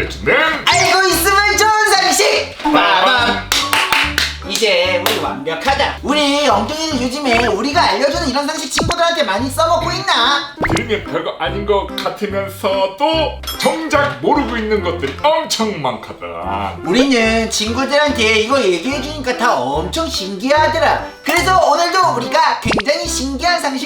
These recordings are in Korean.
알려주는? 알고 있으면 좋은 상식! 빠밤! 이제 우리 완벽하다. 우리 엉뚱이들 요즘에 우리가 알려주는 이런 상식 친구들한테 많이 써먹고 있나? 들으면 별거 아닌 것 같으면서도 정작 모르고 있는 것들이 엄청 많거든. 우리는 친구들한테 이거 얘기해주니까 다 엄청 신기하더라. 그래서 오늘도 굉장히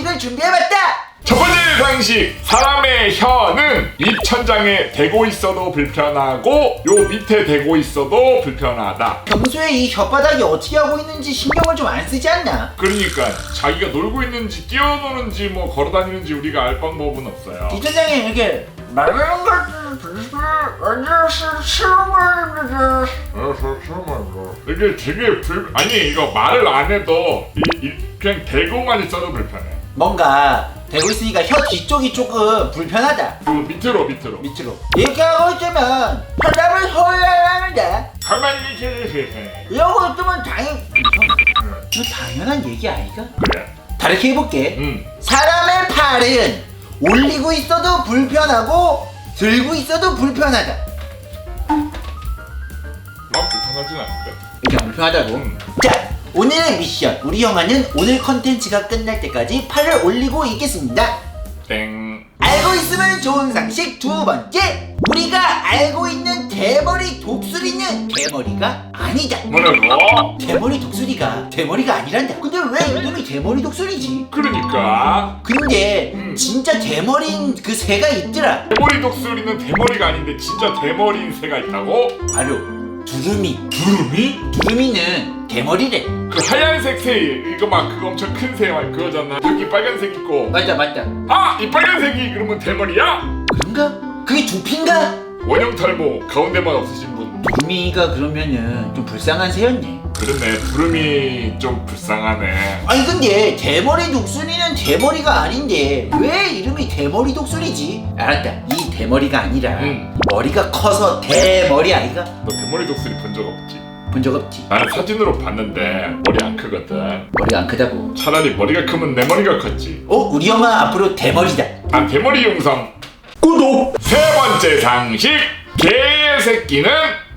상식을 준비해봤다! 첫 번째 상식 사람의 혀는 입천장에 대고 있어도 불편하고 요 밑에 대고 있어도 불편하다. 평소에 이 혓바닥이 어떻게 하고 있는지 신경을 좀 안 쓰지 않나? 그러니까 자기가 놀고 있는지 뛰어노는지 뭐 걸어다니는지 우리가 알 방법은 없어요. 뒷천장에 이렇게 말하는 것들 이게 되게 불 아니 이거 말을 안 해도 이, 이 그냥 대고만 있어도 불편해 뭔가 대고 있으니까 혀 뒤쪽이 조금 불편하다. 그 밑으로 밑으로. 밑으로. 이렇게 하고 있으면 혈압을 소화하는데 가만히 이렇게 이러고 있으면 당연 이거 당연한 얘기 아이가? 그래. 다르게 해볼게. 응 사람의 팔은 올리고 있어도 불편하고 들고 있어도 불편하다. 막 불편하진 않은데. 이게 불편하다고? 응. 자 오늘의 미션 우리 영화는 오늘 컨텐츠가 끝날 때까지 팔을 올리고 있겠습니다 땡 알고 있으면 좋은 상식 두 번째 우리가 알고 있는 대머리 독수리는 대머리가 아니다 뭐라고? 대머리 독수리가 대머리가 아니란다 근데 왜 이름이 대머리 독수리지? 그러니까 근데 음. 진짜 대머리인 그 새가 있더라 대머리 독수리는 대머리가 아닌데 진짜 대머리인 새가 있다고? 바로 두루미 두루미? 두루미는 대머리래 그 하얀색 새 이거 막 그거 엄청 큰새막 그거잖아 여기 빨간색 있고 맞다 맞다 아 이 빨간색이 그러면 대머리야? 그런가? 그게 두피인가? 원형 탈모 가운데만 없으신 분 두루미가 그러면은 좀 불쌍한 새였네 그러네 두루미 좀 불쌍하네 아니 근데 대머리 독수리는 대머리가 아닌데 왜 이름이 대머리 독수리지? 알았다 이 대머리가 아니라 음. 머리가 커서 대머리 아이가? 너 대머리 독수리 본 적 없지? 본 적 없지. 나는 사진으로 봤는데 머리 안 크거든. 머리가 안 크다고. 차라리 머리가 크면 내 머리가 컸지. 어? 우리 엄마 앞으로 대머리다. 아 대머리 용성 구독! 세 번째 상식. 개의 새끼는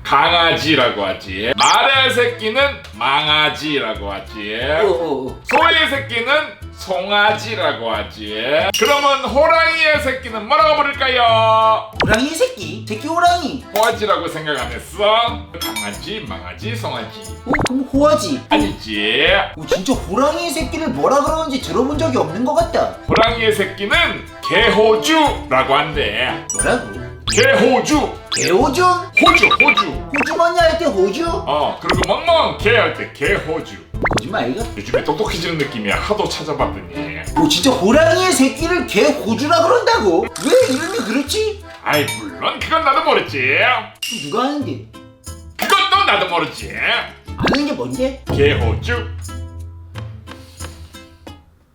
강아지라고 하지. 말의 새끼는 망아지라고 하지. 오오오 소의 새끼는 송아지라고 하지 그러면 호랑이의 새끼는 뭐라고 부를까요? 호랑이 새끼? 새끼 호랑이 호아지라고 생각 안 했어? 강아지, 망아지, 송아지 어? 그럼 호아지 아니지 어, 진짜 호랑이 새끼를 뭐라 그러는지 들어본 적이 없는 것 같다 호랑이의 새끼는 개호주라고 한대 뭐라고? 개호주 개호주? 호주 호주 호주머니 할 때 호주? 어 그리고 멍멍 개 할 때 개호주 거짓말 아이가? 요즘에 똑똑해지는 느낌이야 하도 찾아봤더니 오 진짜 호랑이의 새끼를 개호주라 그런다고? 왜 이름이 그렇지? 아이 물론 그건 나도 모르지 누가 하는데? 그것도 나도 모르지 아는 게 뭔데? 개호주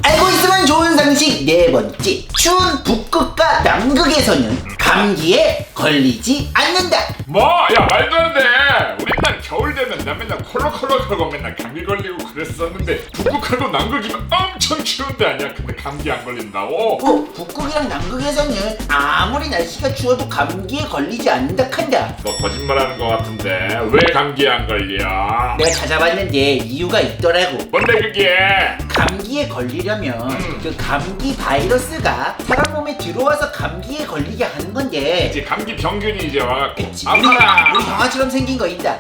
알고 있으면 좋은 상식 네 번째 추운 북극과 남극에서는 감기에 걸리지 않는다 뭐 야 말도 안 돼 우리 맨날 겨울 되면 나 맨날 콜록콜록하고 맨날 감기 걸리고 그랬었는데 북극하고 남극이면 엄청 추운데 아니야 근데 감기 안 걸린다고? 어, 북극이랑 남극에서는 아무리 날씨가 추워도 감기에 걸리지 않는다 한다 너 거짓말하는 것 같은데 왜 감기에 안 걸려? 내가 찾아봤는데 이유가 있더라고 뭔데 그게? 감기에 걸리려면 음. 그 감기 바이러스가 사람 몸에 들어와서 감기에 걸리게 하는 건데 이제 감기 병균이 이제 와갖고 그치. 우리, 아파라. 우리 강아지처럼 생긴 거 있다.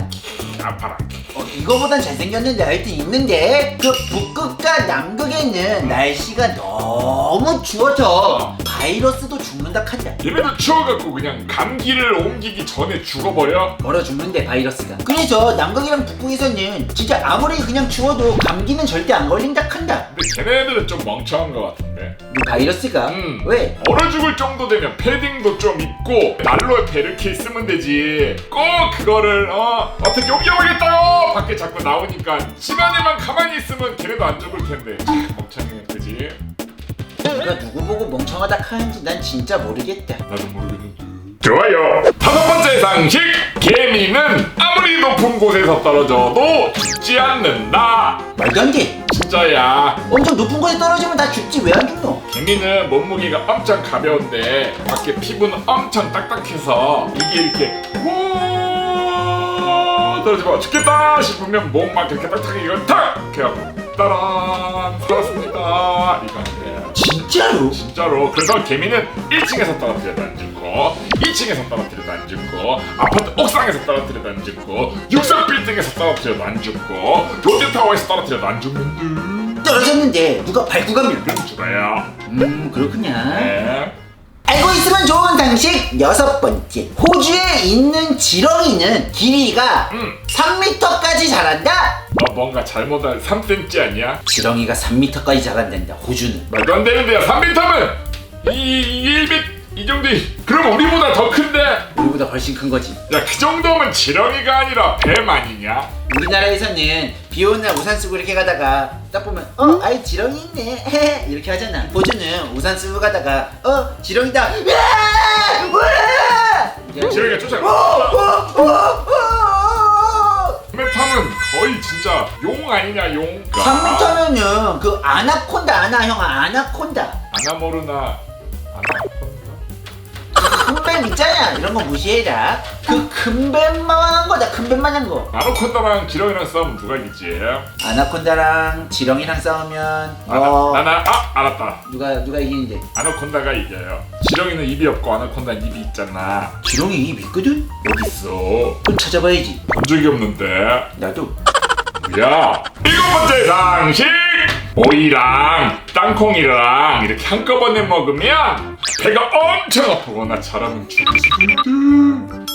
아파라. 어, 이거보단 잘생겼는데 하여튼 있는데 그 북극과 남극에는 날씨가 너무 추워서 바이러스도 한다 얘네들 추워갖고 그냥 감기를 옮기기 전에 죽어버려? 얼어 죽는데 바이러스가 그래서 남극이랑 북극에서는 진짜 아무리 그냥 추워도 감기는 절대 안 걸린다 한다. 근데 걔네들은 좀 멍청한 것 같은데. 이 바이러스가? 음. 왜? 얼어 죽을 정도 되면 패딩도 좀 입고 난로에 이렇게 쓰면 되지. 꼭 그거를 어 어떻게 옮겨보겠다고 밖에 자꾸 나오니까 시간에만 가만히 있으면 걔네도 안 죽을 텐데. 참 멍청해. 그지? 내가 누구 보고 멍청하다 하는지 난 진짜 모르겠다 나도 모르겠는데 좋아요. 다섯 번째 상식. 개미는 아무리 높은 곳에서 떨어져도 죽지 않는다. 말도 안돼. 진짜 진짜야. 엄청 높은 곳에 떨어지면 다 죽지. 왜 안 죽노? 개미는 몸무게가 엄청 가벼운데 밖에 피부는 엄청 딱딱해서 이게 이렇게 우 떨어지면 죽겠다 싶으면 몸만 그렇게 딱딱하게 이걸 탁! 해갖고 따란! 살았습니다. 이건데 진짜로? 진짜로 그래서 개미는 1층에서 떨어뜨려도 안 죽고 2층에서 떨어뜨려도 안 죽고 아파트 옥상에서 떨어뜨려도 안 죽고 육상 빌딩에서 떨어뜨려도 안 죽고 롯데타워에서 떨어뜨려도 안 죽는데 떨어졌는데 누가 밟고 가면 그럼 죽어요 음 그렇구나 네. 알고 있으면 좋은 상식 여섯 번째 호주에 있는 지렁이는 길이가 음. 3m까지 자란다? 너 뭔가 잘못한 3cm 아니야? 지렁이가 3m까지 자란단다 호주는 말도 안 되는데요 3m면 이 1m 이 정도 그럼 우리보다 더 큰데 우리보다 훨씬 큰 거지 야 그 정도면 지렁이가 아니라 뱀 아니냐? 우리나라에서는 비 오는 날 우산 쓰고 이렇게 가다가 딱 보면 어 아이 지렁이 있네 헤헤 이렇게 하잖아 호주는 우산 쓰고 가다가 어 지렁이다 으아! 으아! 지렁이가 어, 쫓아가 어, 어, 어. 아니냐 용? 3m면은 그 아나콘다 아나 형아 아나콘다. 아나모르나 아나콘다. 큰뱀 있잖아. 이런 거 무시해라. 그큰 뱀만 한 거다 큰 뱀만 한 거. 아나콘다랑 지렁이랑 싸우면 누가 이기지? 아나콘다랑 지렁이랑 싸우면 아나, 어. 나나 아 알았다. 누가 누가 이기는데? 아나콘다가 이겨요. 지렁이는 입이 없고 아나콘다는 입이 있잖아. 지렁이 입 있거든? 어딨어? 그럼 찾아봐야지. 본 적이 없는데. 나도 야. 일곱 번째 상식. 오이랑 땅콩이랑 이렇게 한꺼번에 먹으면 배가 엄청 아프거나 잘하면 죽을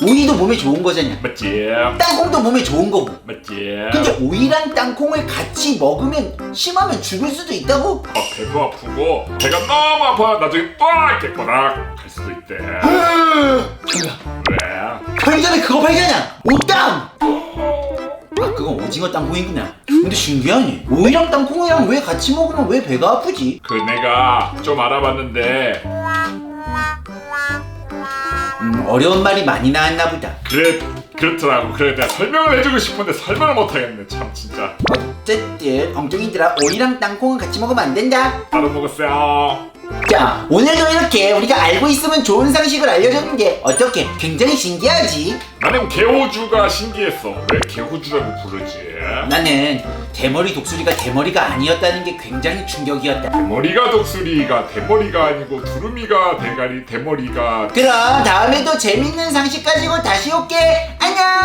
오이도 몸에 좋은 거잖아 맞지? 땅콩도 몸에 좋은 거고. 맞지? 근데 오이랑 땅콩을 같이 먹으면 심하면 죽을 수도 있다고? 어, 배도 아프고 배가 너무 아파 나중에 빡 깨꼬락 할 수도 있대. 잠깐 왜? 편의점에 그거 팔잖아. 오땅 아 그건 오징어 땅콩이구나? 근데 신기하네 오이랑 땅콩이랑 왜 같이 먹으면 왜 배가 아프지? 그 내가 좀 알아봤는데. 음 어려운 말이 많이 나왔나 보다. 그래 그렇더라고. 그래 내가 설명을 해주고 싶은데 설명을 못하겠네. 참 진짜. 어쨌든 엉뚱이들아 오이랑 땅콩은 같이 먹으면 안 된다. 따로 먹었어요 자 오늘도 이렇게 우리가 알고 있으면 좋은 상식을 알려줬는데 어떻게 굉장히 신기하지? 나는 개호주가 신기했어 왜 개호주라고 부르지? 나는 대머리 독수리가 대머리가 아니었다는 게 굉장히 충격이었다 머리가 독수리가 대머리가 아니고 두루미가 대가리 대머리가 그럼 다음에도 재밌는 상식 가지고 다시 올게 안녕